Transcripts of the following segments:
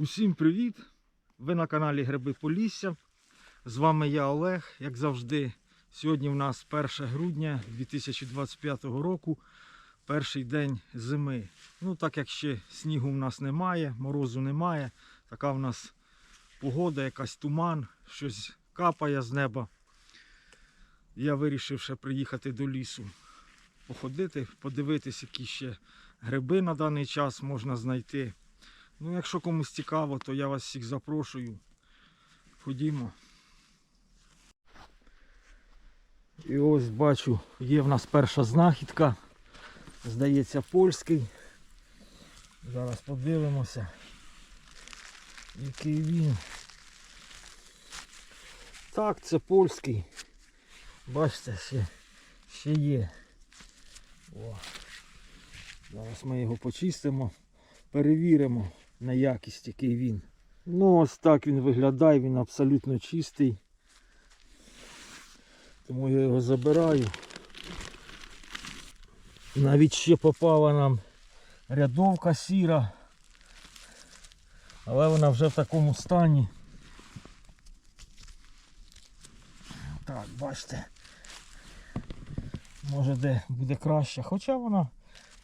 Усім привіт! Ви на каналі Гриби Полісся. З вами я Олег, як завжди. Сьогодні в нас 1 грудня 2025 року, перший день зими. Ну, так як ще снігу в нас немає, морозу немає, така в нас погода, якась туман, щось капає з неба. Я вирішив ще приїхати до лісу, походити, подивитись, які ще гриби на даний час можна знайти. Ну, якщо комусь цікаво, то я вас всіх запрошую. Ходімо. І ось бачу, є в нас перша знахідка. Здається, польський. Зараз подивимося, який він. Так, це польський. Бачите, ще, ще є. О. Зараз ми його почистимо, перевіримо на якість, який він. Ну, ось так він виглядає, він абсолютно чистий. Тому я його забираю. Навіть ще попала нам рядовка сіра. Але вона вже в такому стані. Так, бачите. Може де буде краще. Хоча вона,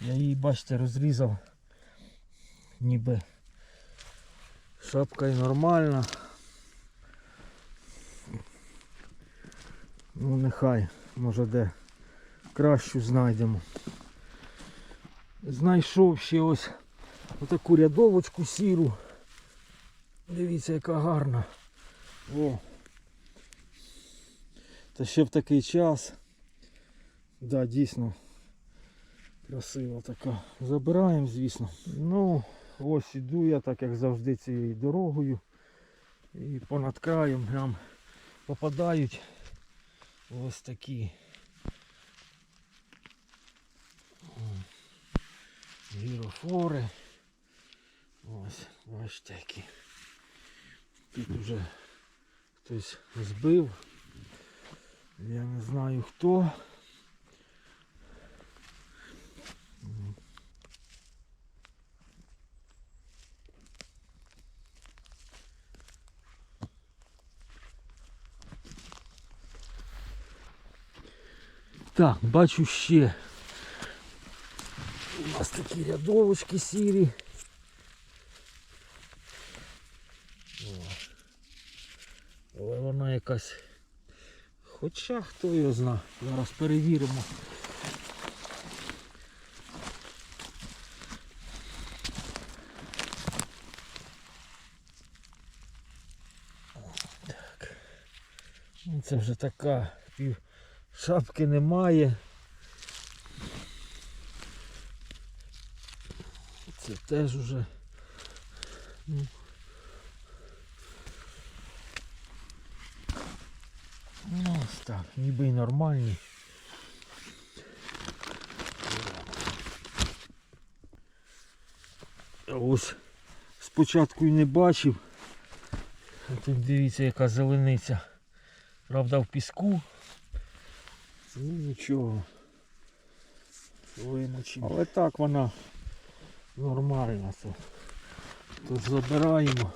я її, бачите, розрізав. Ніби шапка і нормальна. Ну нехай, може де кращу знайдемо. Знайшов ще ось отаку рядовочку сіру. Дивіться, яка гарна. О. Та ще в такий час. Да, дійсно красива така. Забираємо, звісно. Ну, ось іду я, так як завжди, цією дорогою. І понад краєм нам попадають ось такі. Гірофори. Ось, бачите які. Тут вже хтось збив. Я не знаю хто. Так, бачу ще. У нас такі рядовочки сірі. Але вона якась. Хоча хто його зна. Зараз перевіримо. Так. Ну, Це вже така пів шапки немає. Це теж уже. Ну. Ну, ось так, ніби й нормальні. Ось спочатку й не бачив. А тут дивіться яка зелениця. Правда в піску. Ну нічого. Вимочимо. Але так вона нормальна. Тут, тут забираємо.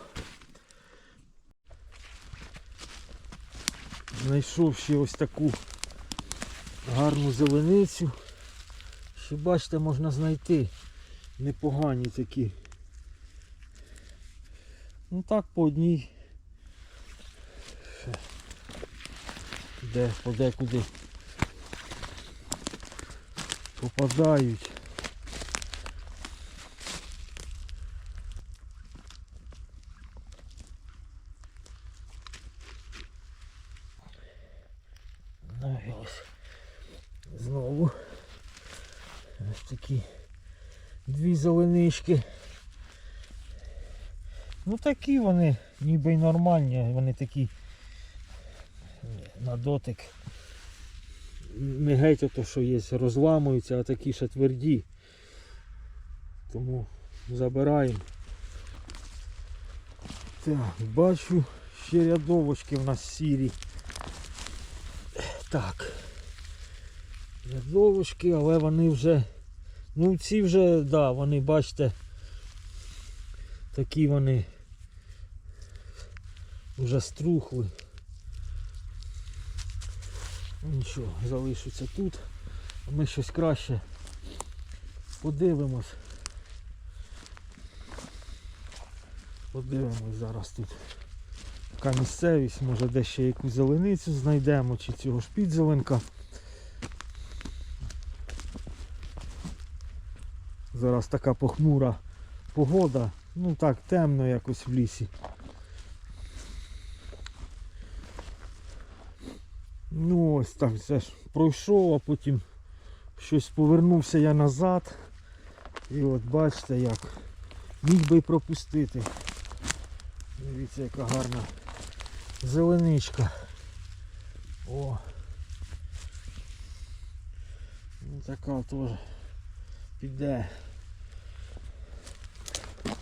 Знайшов ще ось таку гарну зеленицю. Ще бачите, можна знайти непогані такі. Ну так по одній. Де подекуди попадають. Ну ось знову ось такі дві зеленички. Ну такі вони ніби й нормальні, вони такі на дотик. Не геть ото, що є, розламуються, а такі ще тверді. Тому забираємо. Так, бачу, ще рядовочки в нас сірі. Так. Рядовочки, але вони вже... Ну ці вже, да, вони, бачите, такі вони вже струхли. Нічого, залишиться тут. Ми щось краще подивимось. Подивимось зараз тут. Така місцевість, може де ще яку зеленицю знайдемо, чи цього ж підзеленка. Зараз така похмура погода. Ну так, темно якось в лісі. Ну ось так це ж пройшов, а потім щось повернувся я назад. І от бачите як. Міг би пропустити. Дивіться, яка гарна зеленичка. О. Ну, така теж піде.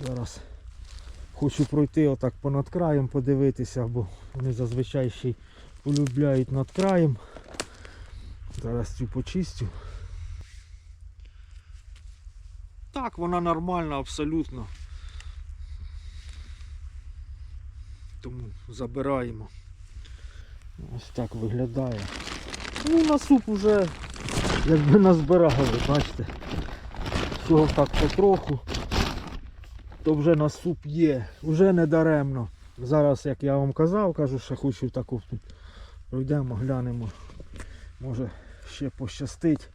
Зараз хочу пройти отак понад краєм, подивитися, бо вони зазвичай ще й полюбляють над краєм. Зараз цю почистю. Так, вона нормальна абсолютно. Тому забираємо. Ось так виглядає. Ну на вже якби назбирали, бачите. Всього так потроху. То вже на суп є, вже не даремно. Зараз, як я вам казав, кажу, що хочу таку тут пройдемо, глянемо. Може ще пощастить.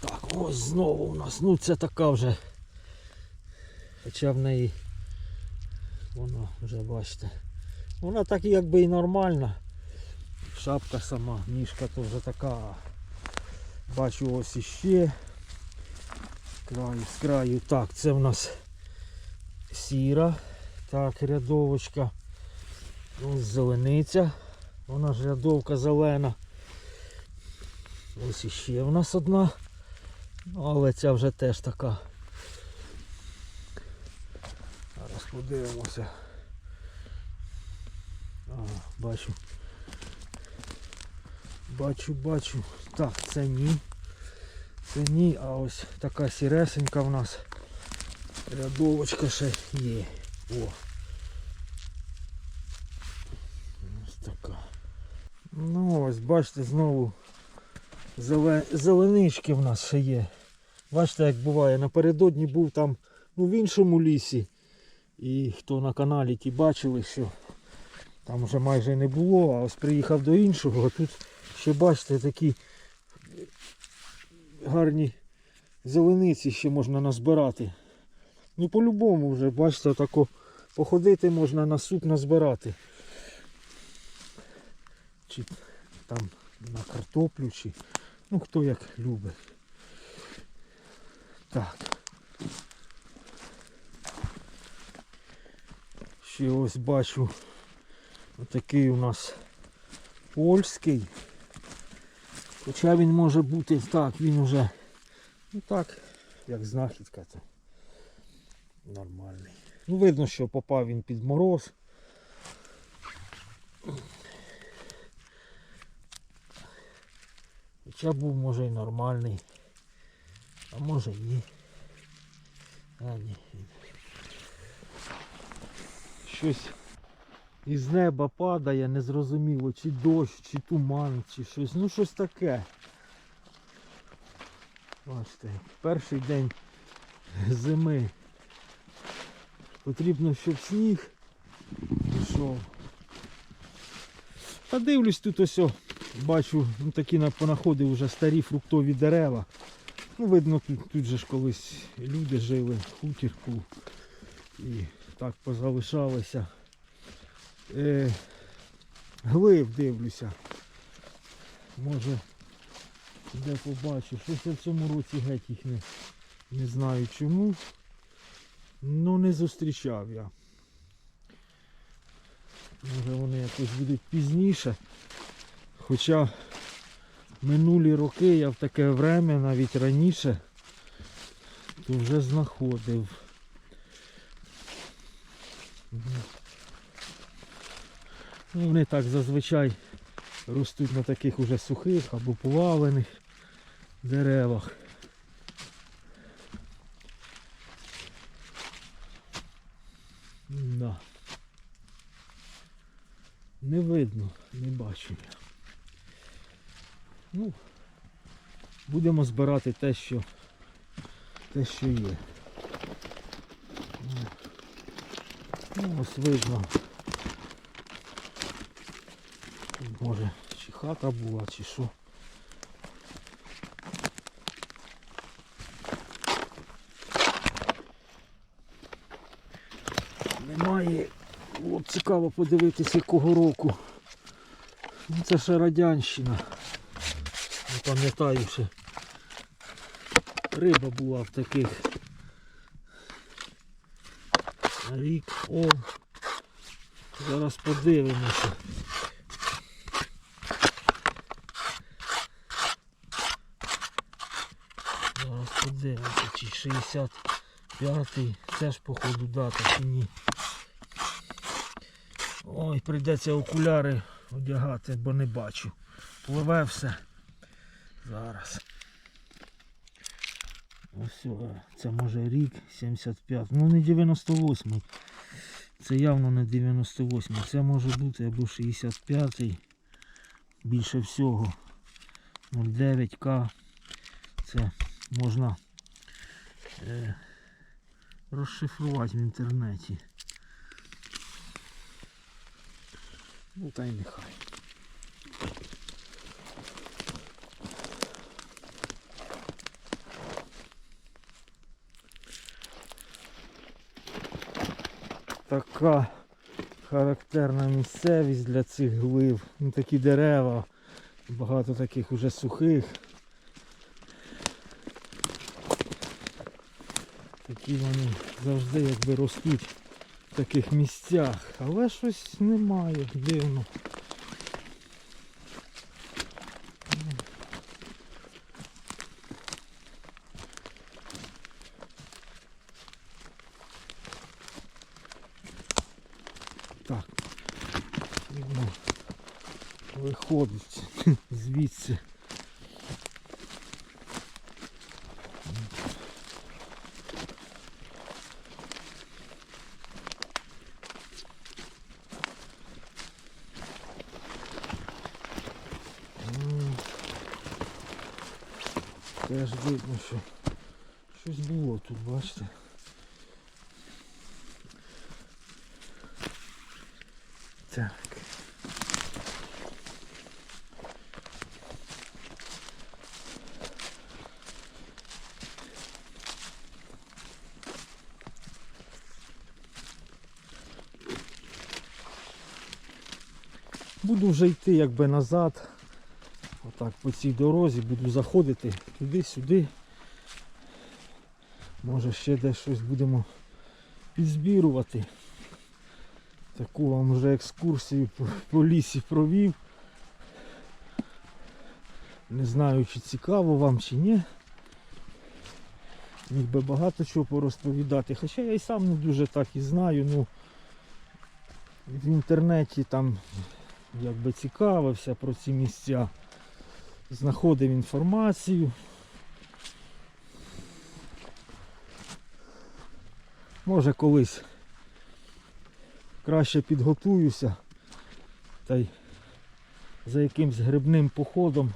Так, ось знову у нас. Ну це така вже. Хоча в неї вона вже бачите. Вона так якби і нормальна. Шапка сама, ніжка то вже така. Бачу ось іще. Краю, з краю. Так, це в нас сіра. Так, рядовочка. Ось зелениця. Вона ж рядовка зелена. Ось іще в нас одна. Ну, але ця вже теж така. Зараз подивимося. А, бачу. Бачу, бачу. Так, це ні. Це ні, а ось така сіресенька в нас. Рядовочка ще є. О. Ось така. Ну ось, бачите, знову зеленички в нас ще є. Бачите, як буває, напередодні був там ну, в іншому лісі. І хто на каналі ті бачили, що там вже майже не було, а ось приїхав до іншого, а тут ще бачите такі гарні зелениці ще можна назбирати. Ну по-любому вже, бачите, тако походити можна на суп назбирати. Чи там на картоплю, чи ну хто як любить. Так. Ще ось бачу отакий у нас польський. Хоча він може бути так, він уже ну так, як знахідка то нормальний. Ну видно, що попав він під мороз. Хоча був може і нормальний. А може і ні. А ні. Щось із неба падає, незрозуміло, чи дощ, чи туман, чи щось. Ну щось таке. Бачите, перший день зими. Потрібно, щоб сніг пішов. Та дивлюсь тут ось, бачу, ну, такі на- понаходив вже старі фруктові дерева. Ну, видно, тут, тут же ж колись люди жили, хутір був. І так позалишалися. Е, глив дивлюся. Може де побачу. Щось я в цьому році геть їх не, не знаю чому. Ну не зустрічав я. Може вони якось будуть пізніше. Хоча минулі роки я в таке время, навіть раніше, то вже знаходив. Ну, вони так зазвичай ростуть на таких уже сухих або повалених деревах. Не видно, не бачу. я. Ну, будемо збирати те, що, те, що є. Ну, Ну, ось видно. Тут, Може, чи хата була, чи що. Немає. От цікаво подивитися якого року. Ну, це ще радянщина. Не пам'ятаю ще. Риба була в таких. Рік, о. Зараз подивимося. Зараз подивимося, чи 65-й. Це ж походу дата чи ні. Ой, прийдеться окуляри одягати, бо не бачу. Пливе все. Зараз. Ось, це може рік 75. Ну не 98. Це явно не 98. Це може бути або 65. Більше всього. 09К. Це можна е, розшифрувати в інтернеті. Ну та й нехай. Така характерна місцевість для цих глив. Ну, такі дерева, багато таких уже сухих. Такі вони завжди якби ростуть таких місцях, але щось немає, дивно. Так, видно, виходить звідси. Теж видно, що щось було тут, бачите. Так. Буду вже йти якби назад. Отак по цій дорозі буду заходити туди-сюди. Може ще десь щось будемо підзбірувати. Таку вам вже екскурсію по, по лісі провів. Не знаю, чи цікаво вам, чи ні. Міг би багато чого порозповідати. Хоча я і сам не дуже так і знаю. Ну, в інтернеті там якби цікавився про ці місця. Знаходив інформацію. Може колись краще підготуюся та й за якимсь грибним походом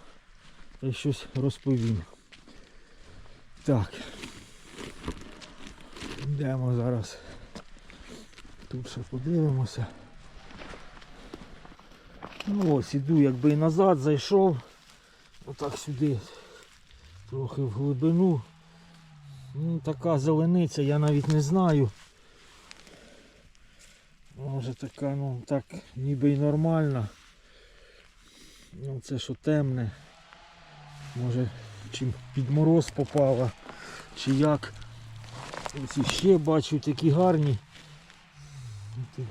та й щось розповім. Так. Йдемо зараз. Тут ще подивимося. Ну ось іду якби і назад зайшов. Отак сюди трохи в глибину. Ну, така зелениця, я навіть не знаю. Може така, ну так ніби й нормальна. Ну це що темне. Може чим під мороз попала, чи як. Ось ще бачу такі гарні.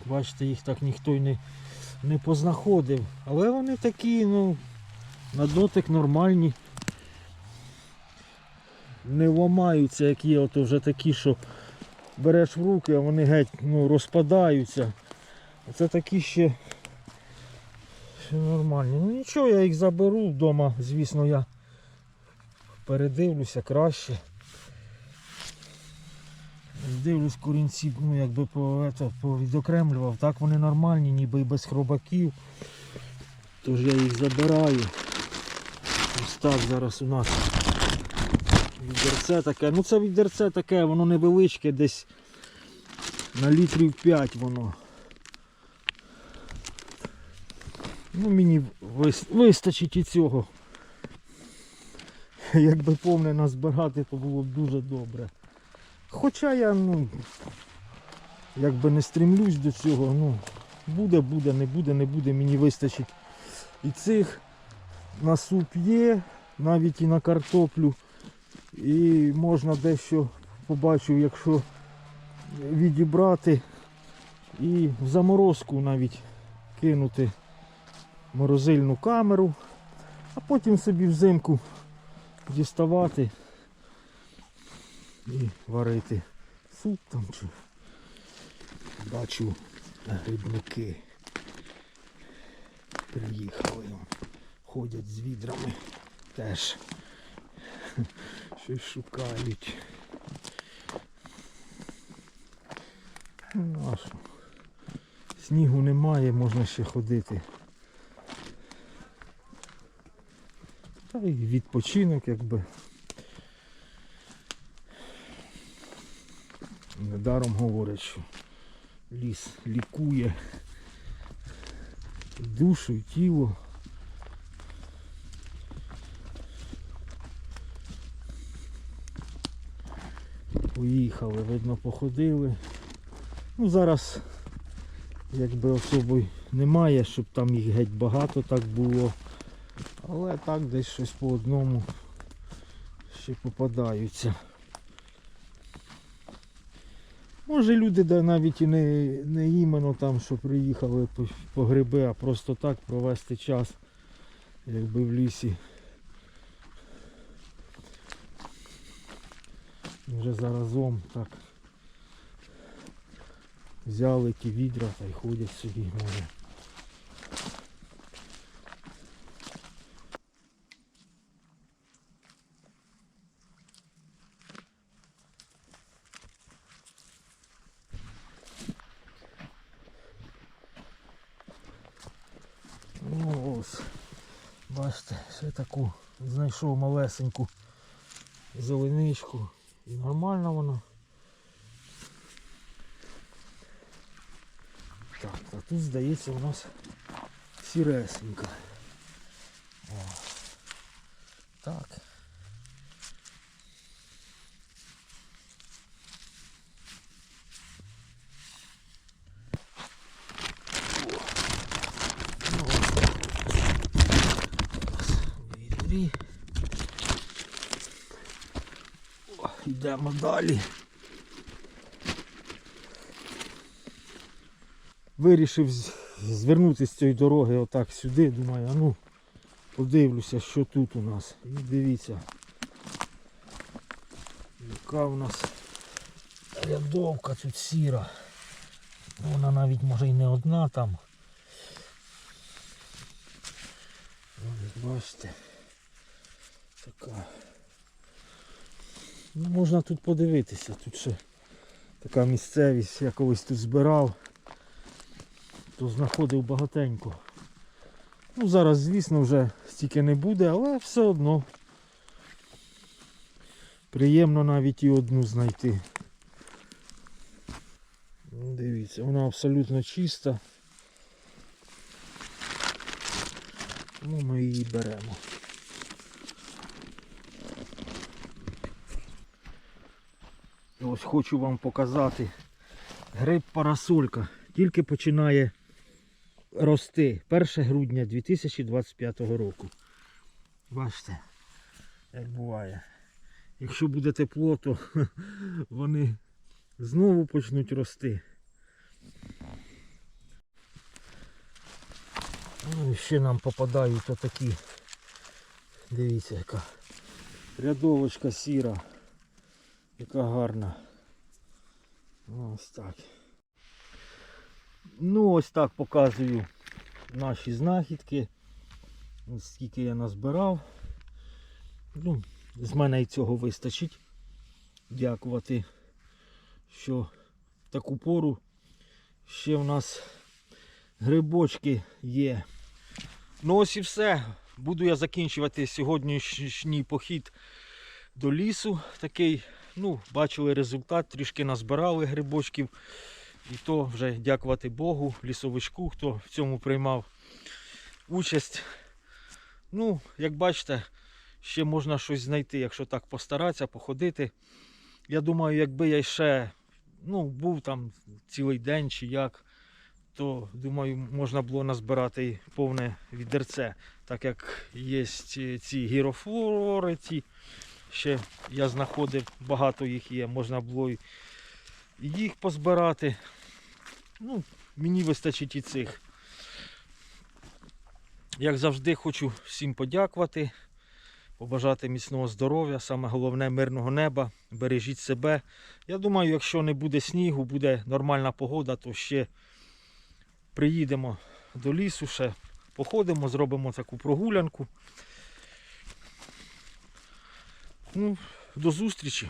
Бачите, їх так ніхто й не, не познаходив. Але вони такі, ну, на дотик нормальні. Не ламаються, як є, ото вже такі, що береш в руки, а вони геть ну, розпадаються. Це такі ще, ще нормальні. Ну нічого, я їх заберу вдома, звісно, я передивлюся краще. дивлюсь, корінці, ну якби по, ето, повідокремлював. Так вони нормальні, ніби і без хробаків. Тож я їх забираю. Так зараз у нас відерце таке. Ну це відерце таке, воно невеличке, десь на літрів 5 воно. Ну мені вистачить і цього. Якби повне назбирати, то було б дуже добре. Хоча я, ну, якби не стремлюсь до цього, ну, буде, буде, не буде, не буде, мені вистачить і цих на суп є, навіть і на картоплю. І можна дещо побачив, якщо відібрати і в заморозку навіть кинути морозильну камеру, а потім собі взимку діставати і варити суп там чи бачу грибники. Приїхали. Ходять з відрами теж. Щось шукають. Ну, що? Снігу немає, можна ще ходити. Та й відпочинок якби. Недаром говорять, що ліс лікує душу, і тіло. Поїхали, видно, походили. Ну зараз якби особо й немає, щоб там їх геть багато так було. Але так десь щось по одному ще попадаються. Може люди навіть і не, не іменно там, що приїхали по, по гриби, а просто так провести час, якби в лісі. Вже заразом так взяли ті відра та й ходять собі може. Ну ось, бачите, ще таку знайшов малесеньку зеленичку. Нормально воно. Так, а тут здається у нас сіресенька. О. Так. Дві. О, Йдемо далі. Вирішив з- звернути з цієї дороги отак сюди. Думаю, а ну подивлюся, що тут у нас. І дивіться. Яка у нас рядовка тут сіра. Вона навіть може і не одна там. Ось бачите. Така. Ну, можна тут подивитися, тут ще така місцевість, я колись тут збирав, то знаходив багатенько. Ну зараз, звісно, вже стільки не буде, але все одно приємно навіть і одну знайти. Ну, Дивіться, вона абсолютно чиста. Тому ми її беремо. Ось хочу вам показати гриб парасолька. Тільки починає рости 1 грудня 2025 року. Бачите, як буває. Якщо буде тепло, то вони знову почнуть рости. Ну ще нам попадають отакі. Дивіться, яка рядовочка сіра. Яка гарна. Ось так. Ну ось так показую наші знахідки. Ось скільки я назбирав. Ну, з мене і цього вистачить. Дякувати, що в таку пору ще в нас грибочки є. Ну ось і все. Буду я закінчувати сьогоднішній похід до лісу. Такий, ну, бачили результат, трішки назбирали грибочків. І то вже дякувати Богу, лісовичку, хто в цьому приймав участь. Ну, як бачите, ще можна щось знайти, якщо так постаратися, походити. Я думаю, якби я ще ну, був там цілий день чи як, то думаю, можна було назбирати повне відерце. Так як є ці гірофлори, ці ще я знаходив, багато їх є, можна було й їх позбирати. Ну, мені вистачить і цих. Як завжди, хочу всім подякувати, побажати міцного здоров'я, саме головне мирного неба. Бережіть себе. Я думаю, якщо не буде снігу, буде нормальна погода, то ще приїдемо до лісу, ще походимо, зробимо таку прогулянку. Ну, до зустрічі.